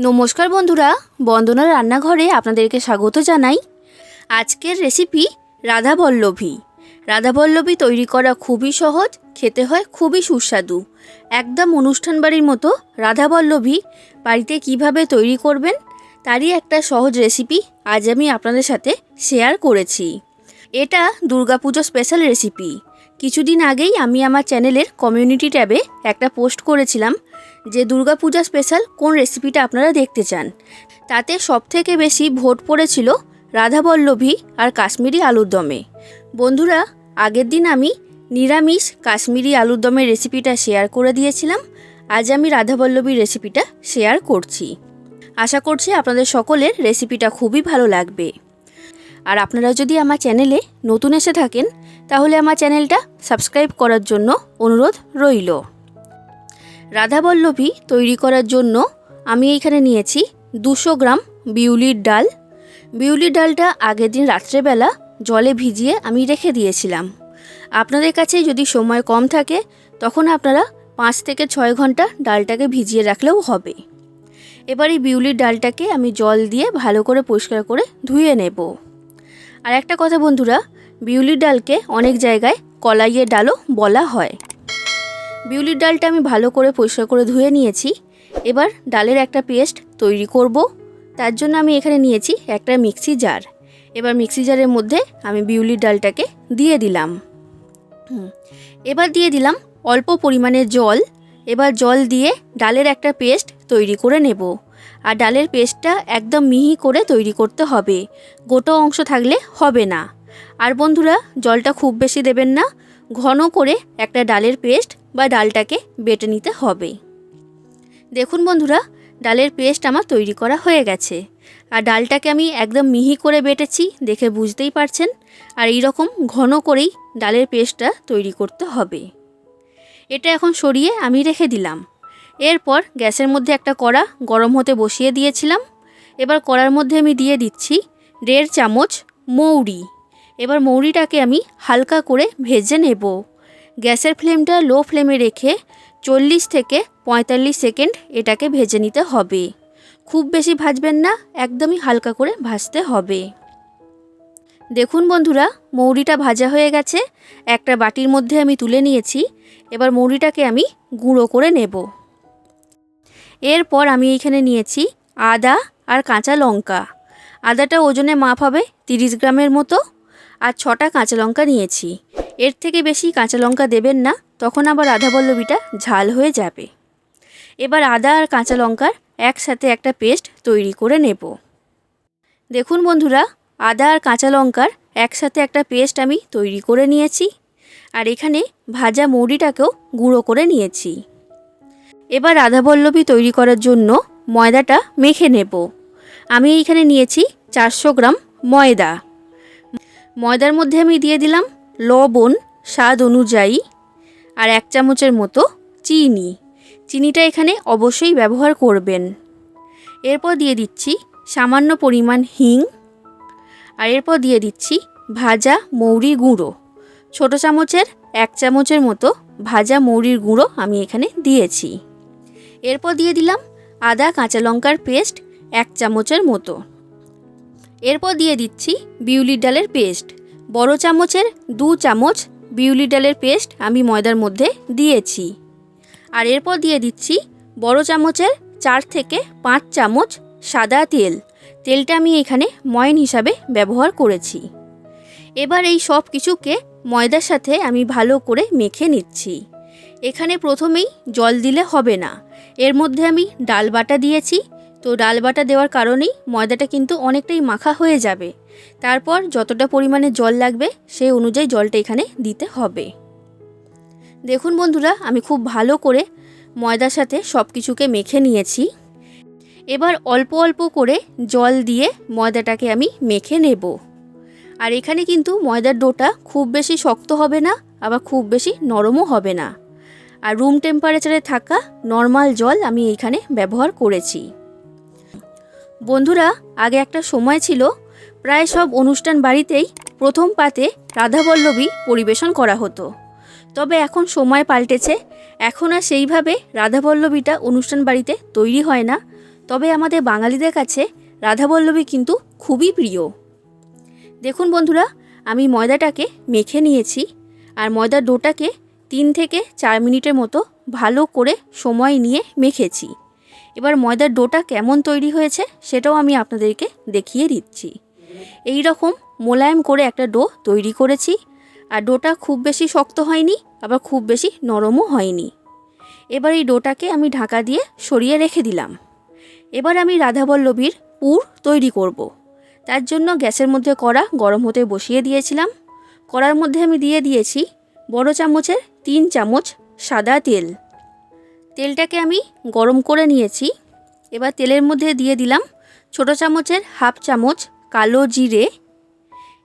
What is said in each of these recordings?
নমস্কার বন্ধুরা, বন্দনা রান্নাঘরে আপনাদেরকে স্বাগত জানাই। আজকের রেসিপি রাধাবল্লভী রাধাবল্লভী তৈরি করা খুবই সহজ, খেতে হয় খুবই সুস্বাদু। একদম অনুষ্ঠান বাড়ির মতো রাধাবল্লভী বাড়িতে কীভাবে তৈরি করবেন, তারই একটা সহজ রেসিপি আজ আমি আপনাদের সাথে শেয়ার করেছি। এটা দুর্গাপুজো স্পেশাল রেসিপি কিছুদিন আগেই আমি আমার চ্যানেলের কমিউনিটি ট্যাবে একটা পোস্ট করেছিলাম যে দুর্গাপূজা স্পেশাল কোন রেসিপিটা আপনারা দেখতে চান। তাতে সবথেকে বেশি ভোট পড়েছিল রাধাবল্লভী আর কাশ্মীরি আলুর দমে। বন্ধুরা, আগের দিন আমি নিরামিষ কাশ্মীরি আলুর দমের রেসিপিটা শেয়ার করে দিয়েছিলাম। আজ আমি রাধাবল্লভীর রেসিপিটা শেয়ার করছি। আশা করছি আপনাদের সকলের রেসিপিটা খুবই ভালো লাগবে। আর আপনারা যদি আমার চ্যানেলে নতুন এসে থাকেন তাহলে আমার চ্যানেলটা সাবস্ক্রাইব করার জন্য অনুরোধ রইল। রাধাবল্লভী তৈরি করার জন্য আমি এইখানে নিয়েছি দুশো গ্রাম বিউলির ডাল। বিউলির ডালটা আগের দিন রাত্রেবেলা জলে ভিজিয়ে আমি রেখে দিয়েছিলাম। আপনাদের কাছে যদি সময় কম থাকে, তখন আপনারা পাঁচ থেকে ছয় ঘণ্টা ডালটাকে ভিজিয়ে রাখলেও হবে। এবার এই বিউলির ডালটাকে আমি জল দিয়ে ভালো করে পরিষ্কার করে ধুয়ে নেব। আর একটা কথা বন্ধুরা বিউলির ডালকে অনেক জায়গায় কলাইয়ের ডালও বলা হয়। বিউলির ডালটা আমি ভালো করে পরিষ্কার করে ধুয়ে নিয়েছি। এবার ডালের একটা পেস্ট তৈরি করব। তার জন্য আমি এখানে নিয়েছি একটা মিক্সি জার। এবার মিক্সি জারের মধ্যে আমি বিউলির ডালটাকে দিয়ে দিলাম। এবার দিয়ে দিলাম অল্প পরিমাণে জল। এবার জল দিয়ে ডালের একটা পেস্ট তৈরি করে নেব। আর ডালের পেস্টটা একদম মিহি করে তৈরি করতে হবে। গোটো অংশ থাকলে হবে না। আর বন্ধুরা, জলটা খুব বেশি দেবেন না, ঘন করে একটা ডালের পেস্ট বা ডালটাকে বেটে নিতে হবে। দেখুন বন্ধুরা, ডালের পেস্ট আমার তৈরি করা হয়ে গেছে। আর ডালটাকে আমি একদম মিহি করে বেটেছি, দেখে বুঝতেই পারছেন। আর এই রকম ঘন করেই ডালের পেস্টটা তৈরি করতে হবে। এটা এখন সরিয়ে আমি রেখে দিলাম। এরপর গ্যাসের মধ্যে একটা কড়া গরম হতে বসিয়ে দিয়েছিলাম। এবার কড়ার মধ্যে আমি দিয়ে দিচ্ছি দেড় চামচ মৌরি। এবার মৌরিটাকে আমি হালকা করে ভেজে নেব। গ্যাসের ফ্লেমটা লো ফ্লেমে রেখে চল্লিশ থেকে পঁয়তাল্লিশ সেকেন্ড এটাকে ভেজে নিতে হবে। খুব বেশি ভাজবেন না, একদমই হালকা করে ভাজতে হবে। দেখুন বন্ধুরা, মৌরিটা ভাজা হয়ে গেছে। একটা বাটির মধ্যে আমি তুলে নিয়েছি। এবার মৌরিটাকে আমি গুঁড়ো করে নেব। এরপর আমি এইখানে নিয়েছি আদা আর কাঁচা লঙ্কা। আদাটা ওজনে মাপ হবে তিরিশ গ্রামের মতো। আর ছটা কাঁচা লঙ্কা নিয়েছি। এর থেকে বেশি কাঁচা লঙ্কা দেবেন না, তখন আবার আধাবল্লবীটা ঝাল হয়ে যাবে। এবার আদা আর কাঁচা লঙ্কার একসাথে একটা পেস্ট তৈরি করে নেব। দেখুন বন্ধুরা, আদা আর কাঁচা লঙ্কার একসাথে একটা পেস্ট আমি তৈরি করে নিয়েছি, আর এখানে ভাজা মৌরিটাকেও গুঁড়ো করে নিয়েছি। এবার রাধাবল্লভী তৈরি করার জন্য ময়দাটা মেখে নেব। আমি এইখানে নিয়েছি চারশো গ্রাম ময়দা। ময়দার মধ্যে আমি দিয়ে দিলাম লবণ, স্বাদ অনুযায়ী, আর এক চামচের মতো চিনি। চিনিটা এখানে অবশ্যই ব্যবহার করবেন। এরপর দিয়ে দিচ্ছি সামান্য পরিমাণ হিং, আর এরপর দিয়ে দিচ্ছি ভাজা মৌরি গুঁড়ো। ছোটো চামচের এক চামচের মতো ভাজা মৌরির গুঁড়ো আমি এখানে দিয়েছি। এরপর দিয়ে দিলাম আদা, কাঁচা লঙ্কার পেস্ট এক চামচের মতো। এরপর দিয়ে দিচ্ছি বিউলির ডালের পেস্ট। বড় চামচের দু চামচ বিউলি ডালের পেস্ট আমি ময়দার মধ্যে দিয়েছি। আর এরপর দিয়ে দিচ্ছি বড় চামচের চার থেকে পাঁচ চামচ সাদা তেল। তেলটা আমি এখানে ময়ন হিসাবে ব্যবহার করেছি। এবার এই সব কিছুকে ময়দার সাথে আমি ভালো করে মেখে নিচ্ছি। এখানে প্রথমেই জল দিলে হবে না। এর মধ্যে আমি ডাল বাটা দিয়েছি। তো ডাল বাটা দেওয়ার কারণেই ময়দাটা কিন্তু অনেকটাই মাখা হয়ে যাবে। তারপর যতটা পরিমাণে জল লাগবে সেই অনুযায়ী জলটা এখানে দিতে হবে। দেখুন বন্ধুরা, আমি খুব ভালো করে ময়দার সাথে সব কিছুকে মেখে নিয়েছি। এবার অল্প অল্প করে জল দিয়ে ময়দাটাকে আমি মেখে নেব। আর এখানে কিন্তু ময়দার ডোটা খুব বেশি শক্ত হবে না, আবার খুব বেশি নরমও হবে না। আর রুম টেম্পারেচারে থাকা নর্মাল জল আমি এইখানে ব্যবহার করেছি। বন্ধুরা, আগে একটা সময় ছিল, প্রায় সব অনুষ্ঠান বাড়িতেই প্রথম পাতে রাধাবল্লভী পরিবেশন করা হতো। তবে এখন সময় পাল্টেছে, এখন আর সেইভাবে রাধাবল্লভীটা অনুষ্ঠান বাড়িতে তৈরি হয় না। তবে আমাদের বাঙালিদের কাছে রাধাবল্লভী কিন্তু খুবই প্রিয়। দেখুন বন্ধুরা, আমি ময়দাটাকে মেখে নিয়েছি, আর ময়দার ডোটাকে তিন থেকে চার মিনিটের মতো ভালো করে সময় নিয়ে মেখেছি। এবার ময়দার ডোটা কেমন তৈরি হয়েছে সেটাও আমি আপনাদেরকে দেখিয়ে দিচ্ছি। এই রকম মোলায়েম করে একটা ডো তৈরি করেছি। আর ডোটা খুব বেশি শক্ত হয়নি, আবার খুব বেশি নরমও হয়নি। এবার এই ডোটাকে আমি ঢাকা দিয়ে সরিয়ে রেখে দিলাম। এবার আমি রাধাবল্লভীর পুর তৈরি করব। তার জন্য গ্যাসের মধ্যে কড়া গরম হতে বসিয়ে দিয়েছিলাম। কড়ার মধ্যে আমি দিয়ে দিয়েছি বড় চামচের তিন চামচ সাদা তেল। তেলটাকে আমি গরম করে নিয়েছি। এবার তেলের মধ্যে দিয়ে দিলাম ছোট চামচের হাফ চামচ কালো জিরে।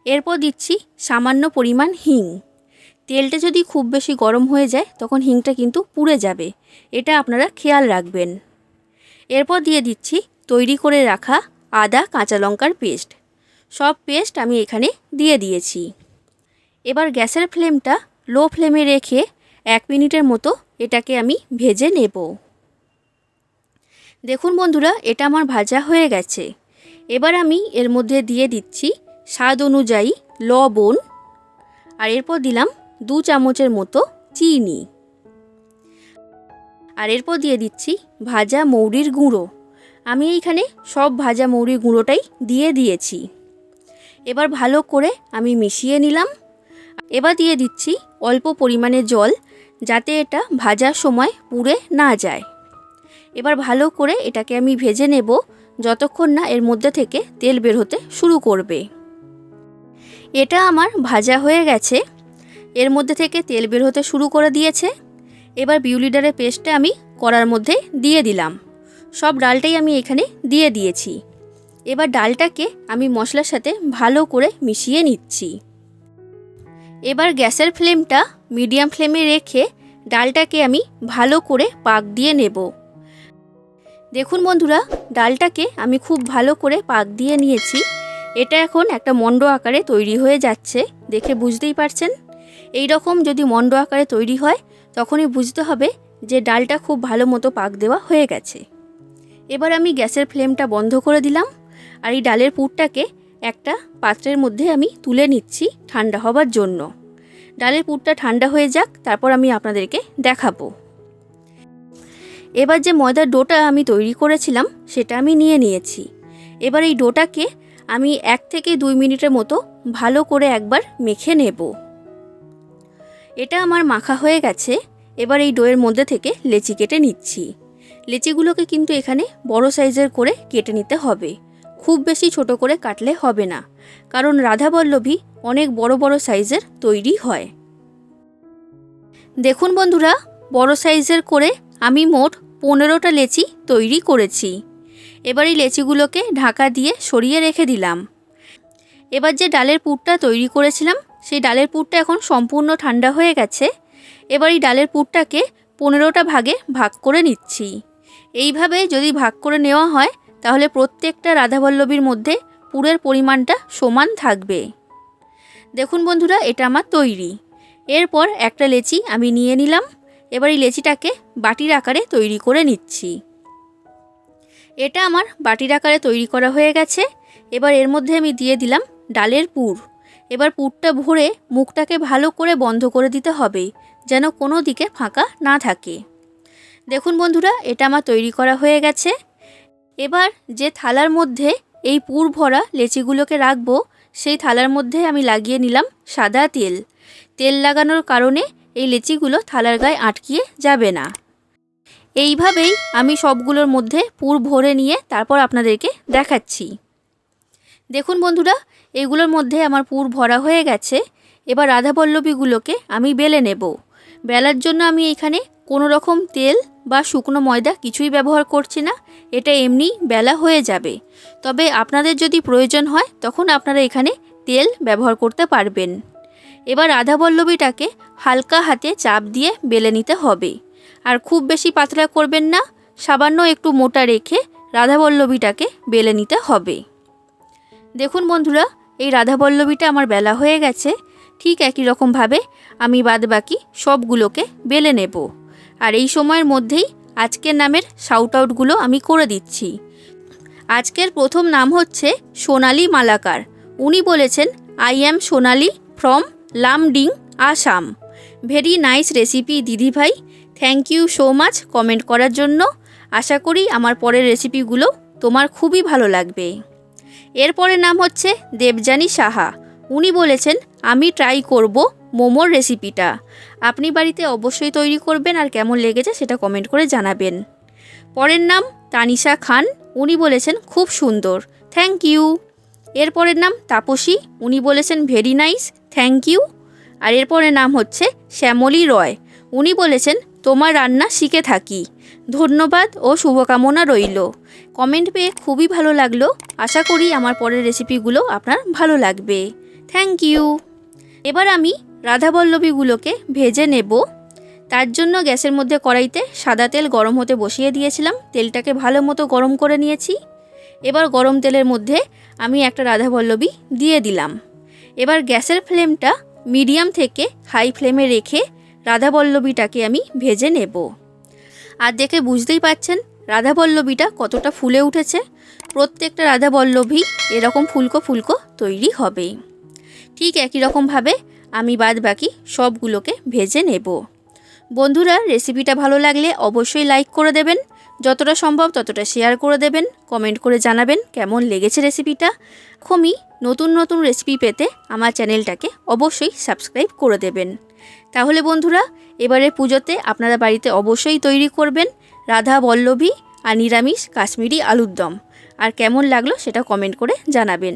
এরপর দিচ্ছি সামান্য পরিমাণ হিং। তেলটা যদি খুব বেশি গরম হয়ে যায়, তখন হিংটা কিন্তু পুড়ে যাবে। এটা আপনারা খেয়াল রাখবেন। এরপর দিয়ে দিচ্ছি তৈরি করে রাখা আদা কাঁচা লঙ্কার পেস্ট। সব পেস্ট আমি এখানে দিয়ে দিয়েছি। এবার গ্যাসের ফ্লেমটা লো ফ্লেমে রেখে এক মিনিটের মতো এটাকে আমি ভেজে নেব। দেখুন বন্ধুরা, এটা আমার ভাজা হয়ে গেছে। এবার আমি এর মধ্যে দিয়ে দিচ্ছি স্বাদ অনুযায়ী লবণ আর এরপর দিলাম দু চামচের মতো চিনি। আর এরপর দিয়ে দিচ্ছি ভাজা মৌরির গুঁড়ো। আমি এইখানে সব ভাজা মৌরির গুঁড়োটাই দিয়ে দিয়েছি। এবার ভালো করে আমি মিশিয়ে নিলাম। এবার দিয়ে দিচ্ছি অল্প পরিমাণে জল যাতে এটা ভাজার সময় পুড়ে না যায়। এবার ভালো করে এটাকে আমি ভেজে নেব যতক্ষণ না এর মধ্যে থেকে তেল বের হতে শুরু করবে। এটা আমার ভাজা হয়ে গেছে। এর মধ্যে থেকে তেল বের হতে শুরু করে দিয়েছে। এবার বিউলিডারের পেস্টটা আমি কড়ার মধ্যে দিয়ে দিলাম। সব ডালটাই আমি এখানে দিয়ে দিয়েছি। এবার ডালটাকে আমি মশলার সাথে ভালো করে মিশিয়ে নিচ্ছি। এবার গ্যাসের ফ্লেমটা মিডিয়াম ফ্লেমে রেখে ডালটাকে আমি ভালো করে পাক দিয়ে নেব। দেখুন বন্ধুরা, ডালটাকে আমি খুব ভালো করে পাক দিয়ে নিয়েছি। এটা এখন একটা মণ্ড আকারে তৈরি হয়ে যাচ্ছে, দেখে বুঝতেই পারছেন? এই রকম যদি মণ্ড আকারে তৈরি হয়, তখনই বুঝতে হবে যে ডালটা খুব ভালো মতো পাক দেওয়া হয়ে গেছে। এবার আমি গ্যাসের ফ্লেমটা বন্ধ করে দিলাম আর এই ডালের পুরটাকে একটা পাত্রের মধ্যে আমি তুলে নিচ্ছি ঠান্ডা হবার জন্য। ডালের পুরটা ঠান্ডা হয়ে যাক, তারপর আমি আপনাদেরকে দেখাবো। এবার যে ময়দার ডোটা আমি তৈরি করেছিলাম, সেটা আমি নিয়ে নিয়েছি। এবার এই ডোটাকে আমি এক থেকে দুই মিনিটের মতো ভালো করে একবার মেখে নেব। এটা আমার মাখা হয়ে গেছে, এবার এই ডোয়ের মধ্যে থেকে লেচি কেটে নিচ্ছি। লেচিগুলোকে কিন্তু এখানে বড় সাইজের করে কেটে নিতে হবে। খুব বেশি ছোট করে কাটলে হবে না। কারণ রাধাবল্লভী অনেক বড় বড় সাইজের তৈরি হয়। দেখুন বন্ধুরা, বড় সাইজের করে আমি মোট পনেরোটা লেচি তৈরি করেছি। এবার এই লেচিগুলোকে ঢাকা দিয়ে সরিয়ে রেখে দিলাম। এবার যে ডালের পুরটা তৈরি করেছিলাম, সেই ডালের পুরটা এখন সম্পূর্ণ ঠান্ডা হয়ে গেছে। এবার এই ডালের পুরটাকে পনেরোটা ভাগে ভাগ করে নিচ্ছি। এইভাবে যদি ভাগ করে নেওয়া হয়, তাহলে প্রত্যেকটা রাধাবল্লভীর মধ্যে পুরের পরিমাণটা সমান থাকবে। দেখুন বন্ধুরা, এটা আমার তৈরি। এরপর একটা লেচি আমি নিয়ে নিলাম। এবার এই লেচিটাকে বাটির আকারে তৈরি করে নিচ্ছি। এটা আমার বাটির আকারে তৈরি করা হয়ে গেছে। এবার এর মধ্যে আমি দিয়ে দিলাম ডালের পুর। এবার পুরটা ভরে মুখটাকে ভালো করে বন্ধ করে দিতে হবে, যেন কোনো দিকে ফাঁকা না থাকে। দেখুন বন্ধুরা, এটা আমার তৈরি করা হয়ে গেছে। এবার যে থালার মধ্যে এই পুর ভরা লেচিগুলোকে রাখব, সেই থালার মধ্যে আমি লাগিয়ে নিলাম সাদা তেল। তেল লাগানোর কারণে এই লেচিগুলো থালার গায়ে আটকিয়ে যাবে না। এইভাবেই আমি সবগুলোর মধ্যে পুর ভরে নিয়ে তারপর আপনাদেরকে দেখাচ্ছি। দেখুন বন্ধুরা, এগুলোর মধ্যে আমার পুর ভরা হয়ে গেছে। এবার রাধাবল্লভীগুলোকে আমি বেলে নেব। বেলার জন্য আমি এখানে কোনো রকম তেল বা শুকনো ময়দা কিছুই ব্যবহার করছি না, এটা এমনি বেলা হয়ে যাবে। তবে আপনাদের যদি প্রয়োজন হয়, তখন আপনারা এখানে তেল ব্যবহার করতে পারবেন। এবার আধা রাধাবল্লভীটাকে হালকা হাতে চাপ দিয়ে বেলে নিতে হবে। আর খুব বেশি পাতলা করবেন না, সামান্য একটু মোটা রেখে রাধাবল্লভীটাকে বেলে নিতে হবে। দেখুন বন্ধুরা, এই রাধাবল্লভীটা আমার বেলা হয়ে গেছে, ঠিক একই রকমভাবে আমি বাদবাকি সবগুলোকে বেলে নেব। আর এই সময়ের মধ্যেই আজকের নামের শাউট আউটগুলো আমি করে দিচ্ছি। আজকের প্রথম নাম হচ্ছে সোনালি মালাকার। উনি বলেছেন I am Sonali from Lumding Assam very nice recipe দিদিভাই thank you so much comment করার জন্য। আশা করি আমার পরের রেসিপিগুলো তোমার খুবই ভালো লাগবে। এরপরের নাম হচ্ছে দেবযানী সাহা। উনি বলেছেন আমি ট্রাই করব মোমোর রেসিপিটা আপনি বাড়িতে অবশ্যই তৈরি করবেন আর কেমন লেগেছে সেটা কমেন্ট করে জানাবেন। পরের নাম তানিশা খান, উনি বলেছেন খুব সুন্দর। থ্যাংক ইউ এরপরের নাম তাপসী, উনি বলেছেন ভেরি নাইস থ্যাংক ইউ আর এরপরের নাম হচ্ছে শ্যামলী রয়। উনি বলেছেন তোমার রান্না শিখে থাকি। ধন্যবাদ ও শুভকামনা রইল। কমেন্ট পেয়ে খুবই ভালো লাগল। আশা করি আমার পরের রেসিপিগুলো আপনার ভালো লাগবে। থ্যাংক ইউ এবার আমি রাধাবল্লভীগুলোকে ভেজে নেব। তার জন্য গ্যাসের মধ্যে কড়াইতে সাদা তেল গরম হতে বসিয়ে দিয়েছিলাম। তেলটাকে ভালো মতো গরম করে নিয়েছি। এবার গরম তেলের মধ্যে আমি একটা রাধাবল্লভী দিয়ে দিলাম। এবার গ্যাসের ফ্লেমটা মিডিয়াম থেকে হাই ফ্লেমে রেখে রাধাবল্লভীটাকে আমি ভেজে নেব। আর দেখে বুঝতেই পাচ্ছেন রাধাবল্লভীটা কতটা ফুলে উঠেছে। প্রত্যেকটা রাধাবল্লভী এরকম ফুলকো ফুলকো তৈরি হবে। ঠিক একই রকমভাবে আমি বাদ বাকি সবগুলোকে ভেজে নেব। বন্ধুরা রেসিপিটা ভালো লাগলে অবশ্যই লাইক করে দেবেন। যতটা সম্ভব ততটা শেয়ার করে দেবেন। কমেন্ট করে জানাবেন কেমন লেগেছে রেসিপিটা খমি, নতুন নতুন রেসিপি পেতে আমার চ্যানেলটাকে অবশ্যই সাবস্ক্রাইব করে দেবেন। তাহলে বন্ধুরা এবারে পুজোতে আপনারা বাড়িতে অবশ্যই তৈরি করবেন রাধা, বল্লভী আর নিরামিষ কাশ্মীরি আলুর দম আর কেমন লাগল সেটা কমেন্ট করে জানাবেন।